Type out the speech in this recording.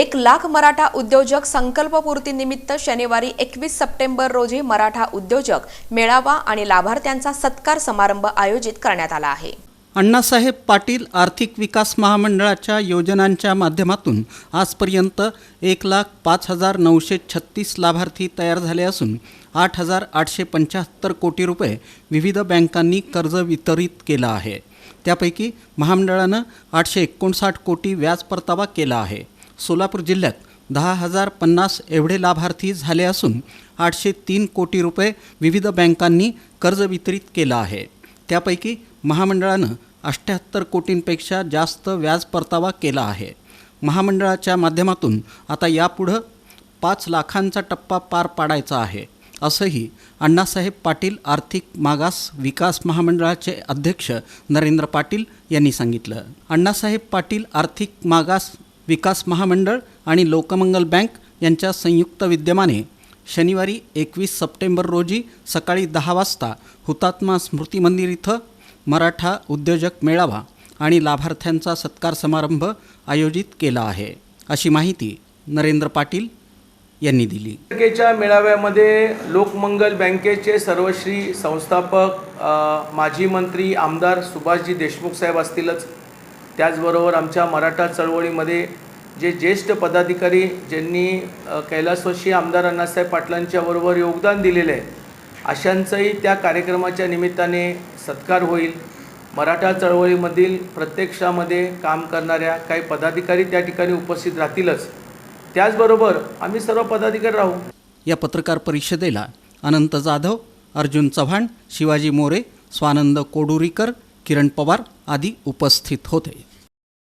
एक लाख मराठा उद्योजक संकल्पपूर्तीनिमित्त शनिवारी एकवीस सप्टेंबर रोजी मराठा उद्योजक मेळावा आणि लाभार्थ्यांचा सत्कार समारंभ आयोजित करण्यात आला आहे. अण्णासाहेब पाटील आर्थिक विकास महामंडळाच्या योजनांच्या माध्यमातून आजपर्यंत एक लाख पाच हजार नऊशे छत्तीस लाभार्थी तयार झाले असून आठ हजार आठशे पंच्याहत्तर कोटी रुपये विविध बँकांनी कर्ज वितरित केलं आहे. त्यापैकी महामंडळानं आठशे एकोणसाठ कोटी व्याज परतावा केला आहे. सोलापूर जिल्ह्यात दहा हजार पन्नास एवढे लाभार्थी झाले असून आठशे तीन कोटी रुपये विविध बँकांनी कर्ज वितरित केलं आहे. त्यापैकी महामंडळानं अठ्ठ्याहत्तर कोटींपेक्षा जास्त व्याज परतावा केला आहे. महामंडळाच्या माध्यमातून आता यापुढं पाच लाखांचा टप्पा पार पाडायचा आहे असंही अण्णासाहेब पाटील आर्थिक मागास विकास महामंडळाचे अध्यक्ष नरेंद्र पाटील यांनी सांगितलं. अण्णासाहेब पाटील आर्थिक मागास विकास महामंडळ आणि लोकमंगल बँक यांच्या संयुक्त विद्यमाने शनिवारी एकवीस सप्टेंबर रोजी सकाळी दहा वाजता हुतात्मा स्मृती मंदिर इथं मराठा उद्योजक मेळावा आणि लाभार्थ्यांचा सत्कार समारंभ आयोजित केला आहे. अशी माहिती नरेंद्र पाटील यांनी दिली. बँकेच्या मेळाव्यामध्ये लोकमंगल बँकेचे सर्वश्री संस्थापक माजी मंत्री आमदार सुभाषजी देशमुख साहेब असतीलच. त्याचबरोबर आमच्या मराठा चळवळीमध्ये जे ज्येष्ठ पदाधिकारी ज्यांनी अ, आमदार अण्णासाहेब पाटलांच्या बरोबर योगदान दिलेलं आहे अशांचाही त्या कार्यक्रमाच्या निमित्ताने सत्कार होईल. मराठा चळवळीमधील प्रत्यक्षामध्ये काम करणाऱ्या काही पदाधिकारी त्या ठिकाणी उपस्थित राहतीलच. त्याचबरोबर आम्ही सर्व पदाधिकारी राहू. या पत्रकार परिषदेला अनंत जाधव अर्जुन चव्हाण शिवाजी मोरे स्वानंद कोडुरीकर किरण पवार आदी उपस्थित होते.